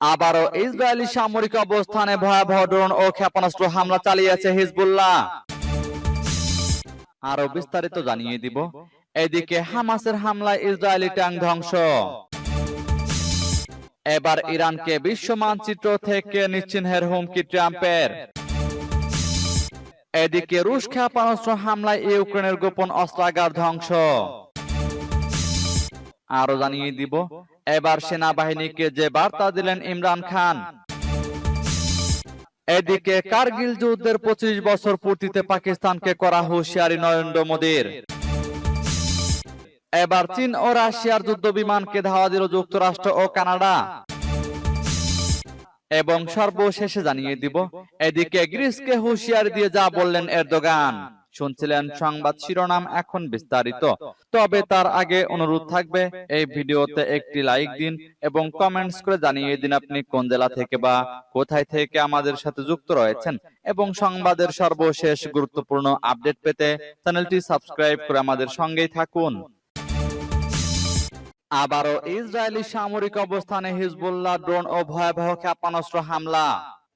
আবারও ইসরায়েলি সামরিক অবস্থানে ভয়াবহ ড্রোন ও ক্ষেপণাস্ত্র হামলা চালিয়েছে হিজবুল্লাহ। আরও বিস্তারিত জানিয়ে দিব। এদিকে হামাসের হামলায় ইসরায়েলি ট্যাঙ্ক ধ্বংস। এবার ইরানকে বিশ্ব মানচিত্র থেকে নিশ্চিহ্নের হুমকি ট্রাম্পের। এদিকে রুশ ক্ষেপণাস্ত্র হামলায় ইউক্রেনের গোপন অস্ত্রাগার ধ্বংস। আরও জানিয়ে দিব। এবার সেনাবাহিনীকে যে বার্তা দিলেন ইমরান খান, এদিকে কার্গিল যুদ্ধের পঁচিশ বছর পূর্তিতে পাকিস্তানকে করা হুঁশিয়ারি নরেন্দ্র মোদীর। এবার চীন ও রাশিয়ার যুদ্ধ বিমানকে ধাওয়া দিল যুক্তরাষ্ট্র ও কানাডা। এবং সর্বশেষে জানিয়ে দিব, এদিকে গ্রিসকে হুঁশিয়ারি দিয়ে যা বললেন এরদোগান। শুনছিলেন সংবাদ শিরোনাম এখন বিস্তারিত। তবে তার আগে অনুরোধ থাকবে এই ভিডিওতে একটি লাইক দিন এবং কমেন্টস করে জানিয়ে দিন আপনি কোন জেলা থেকে বা কোথায় থেকে আমাদের সাথে যুক্ত রয়েছেন এবং সংবাদের সর্বশেষ গুরুত্বপূর্ণ আপডেট পেতে চ্যানেলটি সাবস্ক্রাইব করে আমাদের সঙ্গেই থাকুন। আবারও ইসরায়েলি সামরিক অবস্থানে হিজবুল্লাহ ড্রোন ও ভয়াবহ ক্ষেপণাস্ত্র হামলা।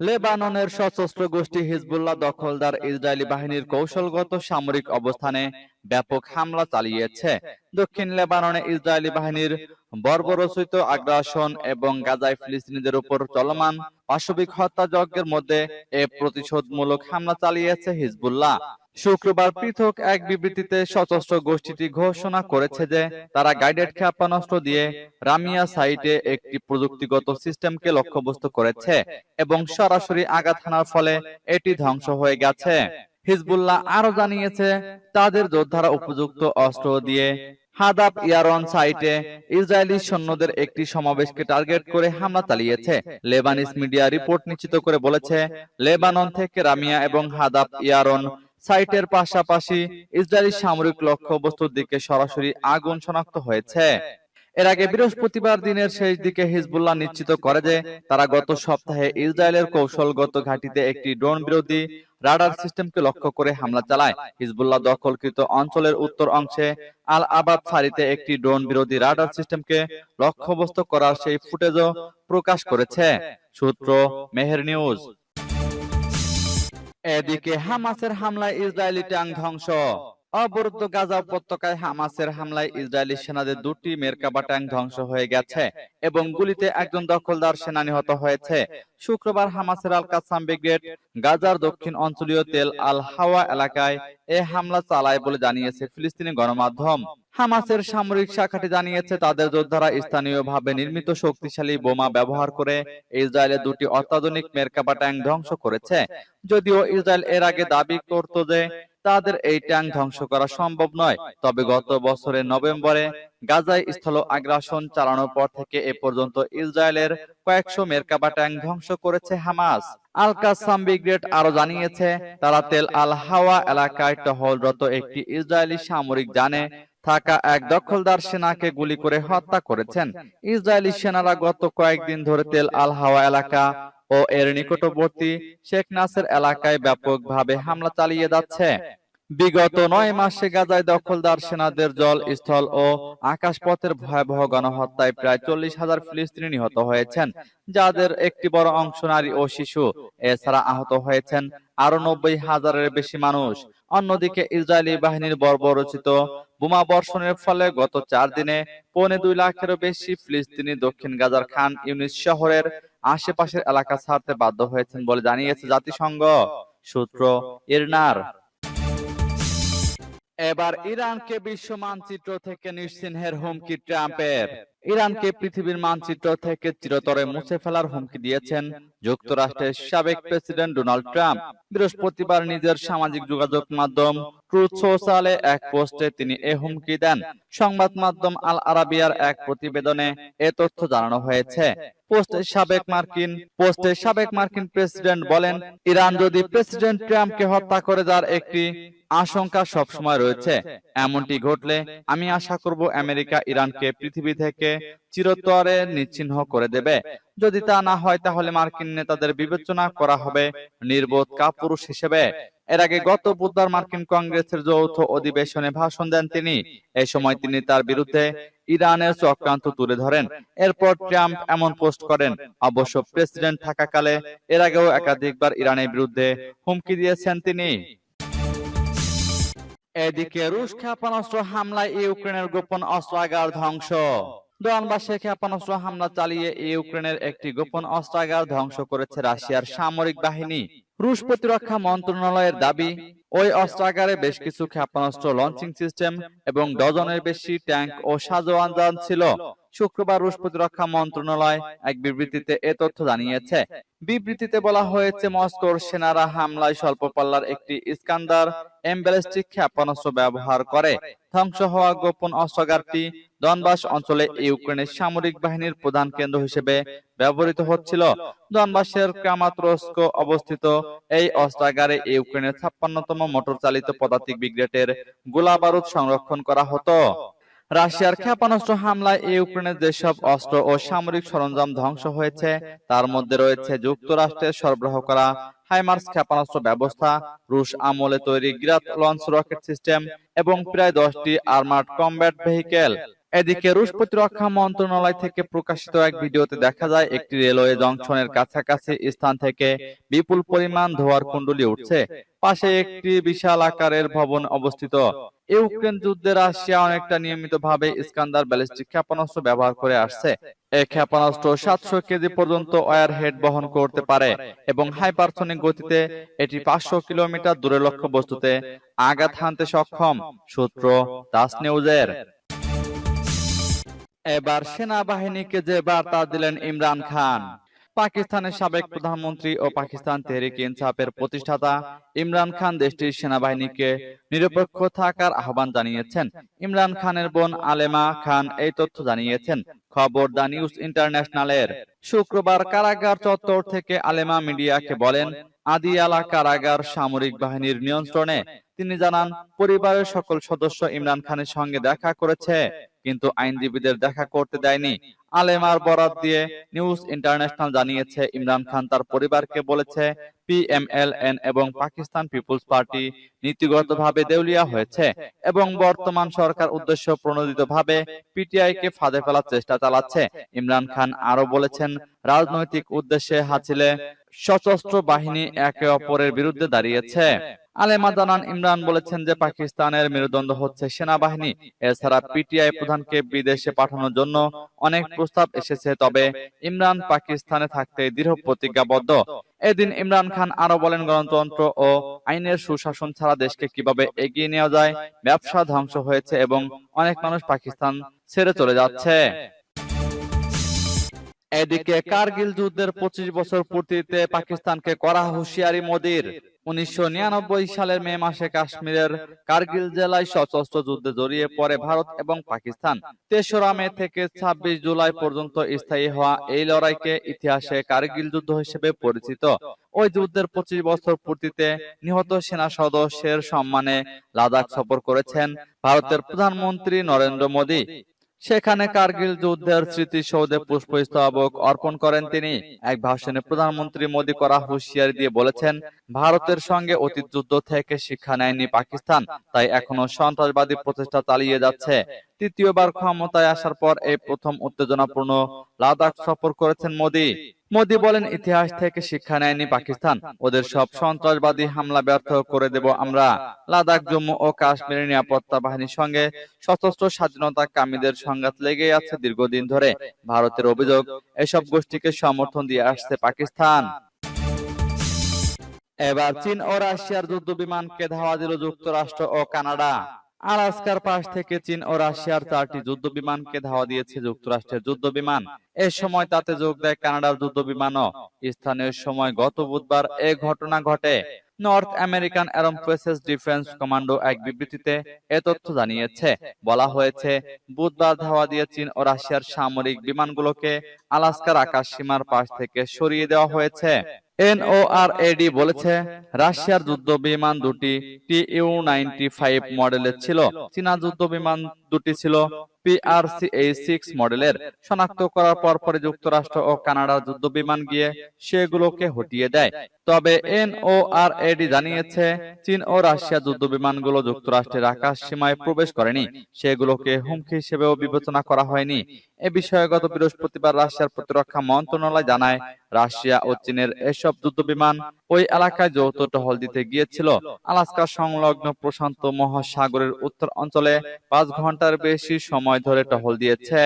লেবাননের সশস্ত্র গোষ্ঠী হিজবুল্লাহ দখলদার ইসরায়েলি বাহিনীর কৌশলগত সামরিক অবস্থানে ব্যাপক হামলা চালিয়েছে। দক্ষিণ লেবাননে ইসরায়েলি বাহিনীর বর্বরচিত আগ্রাসন এবং গাজায় ফিলিস্তিনিদের উপর চলমান পাশবিক হত্যাযজ্ঞের মধ্যে এ প্রতিশোধমূলক হামলা চালিয়েছে হিজবুল্লাহ। শুক্রবার পৃথক এক বিবৃতিতে সশস্ত্র গোষ্ঠীটি ঘোষণা করেছে যে তারা গাইডেড ক্ষেপণাস্ত্র দিয়ে রামিয়া সাইটে একটি প্রযুক্তিগত সিস্টেমকে লক্ষ্যবস্তু করেছে এবং সরাসরি আঘাত হানার ফলে এটি ধ্বংস হয়ে গেছে। হিজবুল্লাহ আরও জানিয়েছে তাদের যোদ্ধারা উপযুক্ত অস্ত্র দিয়ে হাদাব ইয়ারন সাইটে ইসরায়েলি সৈন্যদের একটি সমাবেশকে টার্গেট করে হামলা চালিয়েছে। লেবানিস মিডিয়া রিপোর্ট নিশ্চিত করে বলেছে লেবানন থেকে রামিয়া এবং হাদাব ইয়ারন সাইটের পাশাপাশি ইসরায়েলি সামরিক লক্ষ্যবস্তুর দিকে সরাসরি আগুন শনাক্ত হয়েছে। এর আগে বৃহস্পতিবার দিনের শেষ দিকে হিজবুল্লাহ নিশ্চিত করে যে তারা গত সপ্তাহে ইসরায়েলের কৌশলগত ঘাঁটিতে একটি ড্রোন বিরোধী রাডার সিস্টেমকে লক্ষ্য করে হামলা চালায়। হিজবুল্লাহ দখলকৃত অঞ্চলের উত্তর অংশে আল আবাদ ফারিতে একটি ড্রোন বিরোধী রাডার সিস্টেমকে লক্ষ্যবস্তু করার সেই ফুটেজও প্রকাশ করেছে। সূত্র মেহের নিউজ। এদিকে হামাসের হামলায় ইসরায়েলি ট্যাঙ্ক ধ্বংস। অবরুদ্ধ গাজা উপত্যকায় হামাসের হামলায় ইসরায়েলি সেনাদের দুটি মেরকাবা ট্যাঙ্ক ধ্বংস হয়ে গেছে এবং গুলিতে একজন দখলদার সেনা নিহত হয়েছে। শুক্রবার হামাসের আল কাসাম ব্রিগেড গাজার দক্ষিণ অঞ্চলীয় তেল আল হাওয়া এলাকায় এ হামলা চালায় বলে জানিয়েছে ফিলিস্তিনি গণমাধ্যম। হামাসের সামরিক শাখাটি জানিয়েছে, তাদের যোদ্ধারা স্থানীয়ভাবে নির্মিত শক্তিশালী বোমা ব্যবহার করে ইসরায়েলের দুটি অত্যাধুনিক মেরকাবা ট্যাঙ্ক ধ্বংস করেছে। যদিও ইসরায়েল এর আগে দাবি করত যে তাদের এই ট্যাঙ্ক ধ্বংস করা সম্ভব নয়। তবে গত বছরের নভেম্বরে গাজায় স্থল আগ্রাসন চালানোর পর থেকে এ পর্যন্ত ইসরায়েলের কয়েকশো মেরকাবা ট্যাঙ্ক ধ্বংস করেছে হামাস। আল কাসাম ব্রিগেড আরও জানিয়েছে, তারা তেল আল হাওয়া এলাকায় টহলরত একটি ইসরায়েলি সামরিক জানে থাকা এক দখলদার সেনাকে গুলি করে হত্যা করেছেন। ইসরায়েলি সেনারা গত কয়েকদিন ধরে তেল আল হাওয়া এলাকা ও এর নিকটবর্তী শেখ নাসের এলাকায় ব্যাপকভাবে হামলা চালিয়ে যাচ্ছে। বিগত নয় মাসে গাজায় দখলদার সেনাদের জল, স্থল ও আকাশপথের ভয়াবহ গণহত্যায় প্রায় চল্লিশ হাজার ফিলিস্তিনি নিহত হয়েছেন, যাদের একটি বড় অংশ নারী ও শিশু। এছাড়া আহত হয়েছেন আরও নব্বই হাজারের বেশি মানুষ। অন্যদিকে ইসরায়েলি বাহিনীর বর্বরচিত বোমা বর্ষণের ফলে গত চার দিনে পৌনে দুই লাখেরও বেশি ফিলিস্তিনি দক্ষিণ গাজার খান ইউনিস শহরের আশেপাশের এলাকা ছাড়তে বাধ্য হয়েছেন বলে জানিয়েছে জাতিসংঘ সূত্র ইরনার। এবার ইরানকে বিশ্ব মানচিত্র থেকে নিশ্চিহ্নের হুমকি ট্রাম্পের। ইরানকে পৃথিবীর মানচিত্র থেকে চিরতরে মুছে ফেলার হুমকি দিয়েছেন যুক্তরাষ্ট্রের সাবেক প্রেসিডেন্ট ডোনাল্ড ট্রাম্প। বৃহস্পতিবার নিজের সামাজিক যোগাযোগ মাধ্যম ট্রুথ সোশ্যালে এক পোস্টে তিনি এ হুমকি দেন। সংবাদ মাধ্যম আল আরাবিয়ার এক প্রতিবেদনে এ তথ্য জানানো হয়েছে। পোস্টে সাবেক মার্কিন পোস্টে সাবেক মার্কিন প্রেসিডেন্ট বলেন, ইরান যদি প্রেসিডেন্ট ট্রাম্পকে হত্যা করে যার একটি আশঙ্কা সবসময় রয়েছে, এমনটি ঘটলে আমি আশা করব আমেরিকা ইরানকে পৃথিবী থেকে চিরতরে নিচ্ছিন্ন করে দেবে। যদি তা না হয়, তাহলে মার্কিন নেতাদের বিবেচনা করা হবে নির্বোধ কাপুরুষ হিসেবে। এর আগে গত বুধবার মার্কিন কংগ্রেসের যৌথ অধিবেশনে ভাষণ দেন তিনি। এই সময় তিনি তার বিরুদ্ধে ইরানের চক্রান্ত তুলে ধরেন। এরপর ট্রাম্প এমন পোস্ট করেন অবশ্য প্রেসিডেন্ট থাকাকালে এর আগেও একাধিকবার ইরানের বিরুদ্ধে হুমকি দিয়েছেন তিনি। এদিকে রুশ ক্ষেপণাস্ত্র হামলায় ইউক্রেনের গোপন অস্ত্রাগার ধ্বংস। ডনবাসে ক্ষেপণাস্ত্র হামলা চালিয়ে ইউক্রেনের একটি গোপন অস্ত্রাগার ধ্বংস করেছে রাশিয়ার সামরিক বাহিনী। রুশ প্রতিরক্ষা মন্ত্রণালয়ের দাবি, ওই অস্ত্রাগারে বেশ কিছু ক্ষেপণাস্ত্র লঞ্চিং সিস্টেম এবং ডজনের বেশি ট্যাঙ্ক ও সাজোয়ান ছিল। শুক্রবার রুশ প্রতিরক্ষা মন্ত্রণালয় এক বিবৃতিতে এ তথ্য জানিয়েছে। বিবৃতিতে বলা হয়েছে, মস্কোর সেনারা হামলায় স্বল্প পাল্লার একটি ইস্কান্দার এমব্যালিস্টিক ক্ষেপণাস্ত্র ব্যবহার করে। ধ্বংস হওয়া গোপন অস্ত্রাগারটি দনবাস অঞ্চলে ইউক্রেনের সামরিক বাহিনীর প্রধান কেন্দ্র হিসেবে ব্যবহৃত হচ্ছিল। দনবাসের ক্রামাত্রস্ক অবস্থিত এই অস্ত্রাগারে ইউক্রেনের ছাপ্পান্নতম মোটর চালিত পদাতিক ব্রিগেডের গোলা বারুদ সংরক্ষণ করা হতো। রাশিয়ার ক্ষেপণাস্ত্র হামলায় ইউক্রেনের যেসব অস্ত্র ও সামরিক সরঞ্জাম ধ্বংস হয়েছে তার মধ্যে রয়েছে যুক্তরাষ্ট্রের সরবরাহ করা হাইমার্স ক্ষেপণাস্ত্র ব্যবস্থা রুশ আমলে তৈরি গ্রাত লঞ্চ রকেট সিস্টেম এবং প্রায় দশটি আর্মার্ড কমব্যাট ভেহিকেল। এদিকে রুশ প্রতিরক্ষা মন্ত্রণালয় থেকে প্রকাশিত এক ভিডিওতে দেখা যায় একটি রেলওয়ে জংশনের কাছাকাছি স্থান থেকে বিপুল পরিমাণ ধোয়ার কুণ্ডলি উঠছে। পাশে একটি বিশাল আকারের ভবন অবস্থিত। ইউক্রেন যুদ্ধে রাশিয়া অনেকটা নিয়মিতভাবে ইস্কান্দার ব্যালিস্টিক ক্ষেপণাস্ত্র ব্যবহার করে আসছে। এই ক্ষেপণাস্ত্র সাতশো কেজি পর্যন্ত ওয়ার হেড বহন করতে পারে এবং হাইপারসনিক গতিতে এটি পাঁচশো কিলোমিটার দূরে লক্ষ্য বস্তুতে আঘাত হানতে সক্ষম। সূত্র দাস নিউজের এবার সেনাবাহিনীকে যে বার্তা দিলেন ইমরান খান, পাকিস্তানের সাবেক প্রধানমন্ত্রী ও পাকিস্তান তেহরিক ইনসাফের প্রতিষ্ঠাতা ইমরান খান দেশটির সেনাবাহিনীকে নিরপেক্ষ থাকার আহ্বান জানিয়েছেন। ইমরান খানের বোন আলেমা খান এই তথ্য জানিয়েছেন। খবর দা নিউজ ইন্টারন্যাশনালের। শুক্রবার কারাগার চত্বর থেকে আলেমা মিডিয়াকে বলেন, আদিয়ালা কারাগার সামরিক বাহিনীর নিয়ন্ত্রণে তিনি জানান, পরিবারের সকল সদস্য ইমরান খানের সঙ্গে দেখা করেছে, কিন্তু আইনজীবীদের দেখা করতে দেয়নি। আলেমার বরাত দিয়ে নিউজ ইন্টারন্যাশনাল জানিয়েছে, ইমরান খান তার পরিবারকে বলেছে, পিএমএলএন এবং পাকিস্তান পিপলস পার্টি নীতিগতভাবে দেউলিয়া হয়েছে এবং বর্তমান সরকার উদ্দেশ্য প্রণোদিতভাবে পিটিআই কে ফাঁদে ফেলার চেষ্টা চালাচ্ছে। ইমরান খান আরও বলেছেন, রাজনৈতিক উদ্দেশ্যে হাসিলে সশস্ত্র বাহিনী একে অপরের বিরুদ্ধে দাঁড়িয়েছে। আলেমা জানান ইমরান বলেছেন যে পাকিস্তানের মেরুদণ্ড হচ্ছে সেনাবাহিনী। এছাড়া পিটিআই প্রধানকে বিদেশে পাঠানোর জন্য অনেক প্রস্তাব এসেছে, তবে ইমরান পাকিস্তানে থাকতে দৃঢ় প্রতিজ্ঞাবদ্ধ। এদিন ইমরান খান আরও বলেন, গণতন্ত্র ও আইনের সুশাসন ছাড়া দেশকে কীভাবে এগিয়ে নেওয়া যায়, ব্যবসা ধ্বংস হয়েছে এবং অনেক মানুষ পাকিস্তান ছেড়ে চলে যাচ্ছে। এদিকে কার্গিল যুদ্ধের পঁচিশ বছর পূর্তিতে পাকিস্তানকে করা হুঁশিয়ারি মোদির। উনিশশো সালের মে মাসে কাশ্মীরের কার্গিল জেলায় সশস্ত্র যুদ্ধে জড়িয়ে পড়ে ভারত এবং পাকিস্তান। তেসরা মে থেকে ২৬ জুলাই পর্যন্ত স্থায়ী হওয়া এই লড়াইকে ইতিহাসে কার্গিল যুদ্ধ হিসেবে পরিচিত। ওই যুদ্ধের পঁচিশ বছর পূর্তিতে নিহত সেনা সদস্যের সম্মানে লাদাখ সফর করেছেন ভারতের প্রধানমন্ত্রী নরেন্দ্র মোদী। সেখানে কার্গিল যুদ্ধের স্মৃতিসৌধে পুষ্পস্তবক অর্পণ করেন তিনি। এক ভাষণে প্রধানমন্ত্রী মোদী করা হুঁশিয়ারি দিয়ে বলেছেন ভারতের সঙ্গে অতীত যুদ্ধ থেকে শিক্ষা নেয়নি পাকিস্তান। তাই এখনও সন্ত্রাসবাদী প্রচেষ্টা চালিয়ে যাচ্ছে। তৃতীয়বার ক্ষমতায় আসার পর এই প্রথম উত্তেজনাপূর্ণ লাদাখ সফর করেছেন মোদী। মোদী বলেন, ইতিহাস থেকে শিক্ষা নেয়নি পাকিস্তান। ওদের সব সন্ত্রাসবাদী হামলা ব্যর্থ করে দেব আমরা। লাদাখ, জম্মু ও কাশ্মীরের নিরাপত্তা বাহিনীর সঙ্গে সশস্ত্র স্বাধীনতা কামীদের সংঘাত লেগে আছে দীর্ঘদিন ধরে। ভারতের অভিযোগ, এসব গোষ্ঠীকে সমর্থন দিয়ে আসছে পাকিস্তান। এবার চীন ও রাশিয়ার যুদ্ধ বিমানকে ধাওয়া দিল যুক্তরাষ্ট্র ও কানাডা। আলাস্কার পাশ থেকে চীন ও রাশিয়ার চারটি যুদ্ধ বিমানকে ধাওয়া দিয়েছে যুক্তরাষ্ট্রের যুদ্ধ বিমান এ সময় তাতে যোগ দেয় কানাডার যুদ্ধ বিমানও স্থানীয় সময় গত বুধবার এ ঘটনা ঘটে। North American aerospace defence command এক বিবৃতিতে এ তথ্য জানিয়েছে। বলা হয়েছে, বুধবার ধাওয়া দিয়ে চীন ও রাশিয়ার সামরিক বিমানগুলোকে আলাস্কার আকাশ সীমার পাশ থেকে সরিয়ে দেওয়া হয়েছে। এনওআরএডি বলেছে, রাশিয়ার যুদ্ধ বিমান দুটি টি ইউ নাইনটি ফাইভ মডেলের ছিল। চীনা যুদ্ধ বিমান দুটি ছিল মডেলের শনাক্ত করার পর পরে যুক্তরাষ্ট্র ও কানাডার যুদ্ধ বিমান গিয়ে সেগুলোকে হটিয়ে দেয়। তবে এনওআরএডি জানিয়েছে, চীন ও রাশিয়া যুদ্ধ বিমানগুলো যুক্তরাষ্ট্রের আকাশ সীমায় প্রবেশ করেনি। সেগুলোকে হুমকি হিসেবেও বিবেচনা করা হয়নি। এ বিষয়ে গত বৃহস্পতিবার রাশিয়ার প্রতিরক্ষা মন্ত্রণালয় জানায়, রাশিয়া ও চীনের এসব যুদ্ধ বিমান ওই এলাকায় যৌথ টহল দিতে গিয়েছিল। আলাস্কা সংলগ্ন প্রশান্ত মহাসাগরের উত্তর অঞ্চলে পাঁচ ঘণ্টার বেশি সময় ধরে টহল দিয়েছে।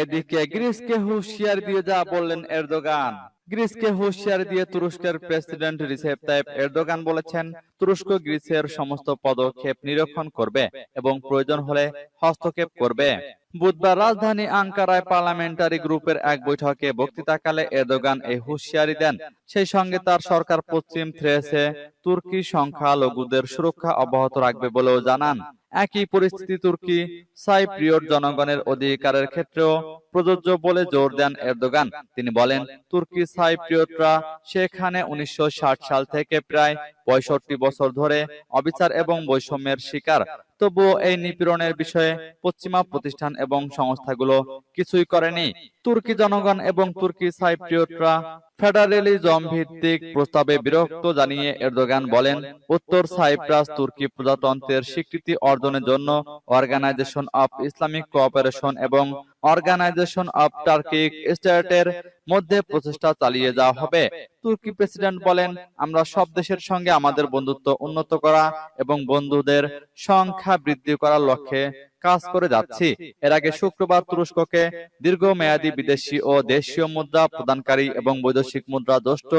এদিকে গ্রিসকে হুঁশিয়ার দিয়ে যা বললেন এরদোগান। গ্রিসকে হুঁশিয়ার দিয়ে তুরস্কের প্রেসিডেন্ট রিসেপ তাইপ এরদোগান বলেছেন তুরস্ক গ্রিসের সমস্ত পদক্ষেপ নিরীক্ষণ করবে এবং প্রয়োজন হলে হস্তক্ষেপ করবে। বুধবার রাজধানী আঙ্কারায় পার্লামেন্টারি গ্রুপের এক বৈঠকে বক্তৃতাকালে এরদোগান এই হুঁশিয়ারি দেন। সেই সঙ্গে তার সরকার পশ্চিম থ্রেসে তুর্কি সংখ্যালঘুদের সুরক্ষা অব্যাহত রাখবে বলেও জানান। একই পরিস্থিতি তুর্কি সাইপ্রিয়ট জনগণের অধিকারের ক্ষেত্রেও প্রযোজ্য বলে জোর দেন এরদোগান। তিনি বলেন তুর্কি সাইপ্রিয়টরা সেখানে উনিশশো ষাট সাল থেকে প্রায় পঁয়ষট্টি বছর ধরে অবিচার এবং বৈষম্যের শিকার। তবুও এই নিপীড়নের বিষয়ে পশ্চিমা প্রতিষ্ঠান এবং সংস্থাগুলো কিছুই করেনি। তুর্কি জনগণ এবং তুর্কি সাইপ্রিয়টরা ফেডারেলিজম ভিত্তিক প্রস্তাবে বিরক্ত জানিয়ে এরদোগান বলেন, উত্তর সাইপ্রাস তুর্কি প্রজাতন্ত্রের স্বীকৃতি অর্জনের জন্য অর্গানাইজেশন অফ ইসলামিক কোঅপারেশন এবং অর্গানাইজেশন অফ টার্কিক স্টেটের মধ্যে প্রচেষ্টা চালিয়ে যাওয়া হবে। তুর্কি প্রেসিডেন্ট বলেন, আমরা সব দেশের সঙ্গে আমাদের বন্ধুত্ব উন্নত করা এবং বন্ধুদের সংখ্যা বৃদ্ধি করার লক্ষ্যে কাজ করে যাচ্ছি। এর আগে শুক্রবার তুরস্ককে দীর্ঘমেয়াদী বিদেশি ও দেশীয় মুদ্রা প্রদানকারী এবং বৈদেশিক মুদ্রা দোষ্ট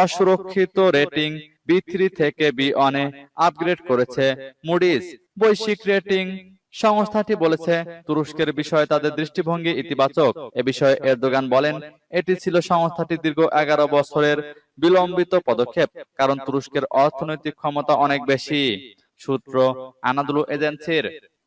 অসুরক্ষিত রেটিং বি থ্রি থেকে বি ওয়ানে আপগ্রেড করেছে মুডিস বৈশ্বিক রেটিং সংস্থাটি বলেছে তুরস্কের বিষয়ে তাদের দৃষ্টিভঙ্গি ইতিবাচক। এ বিষয়ে এরদোগান বলেন এটি ছিল সংস্থাটি দীর্ঘ এগারো বছরের বিলম্বিত পদক্ষেপ কারণ তুরস্কের অর্থনৈতিক ক্ষমতা অনেক বেশি। সূত্র আনাদুলু এজেন্সির।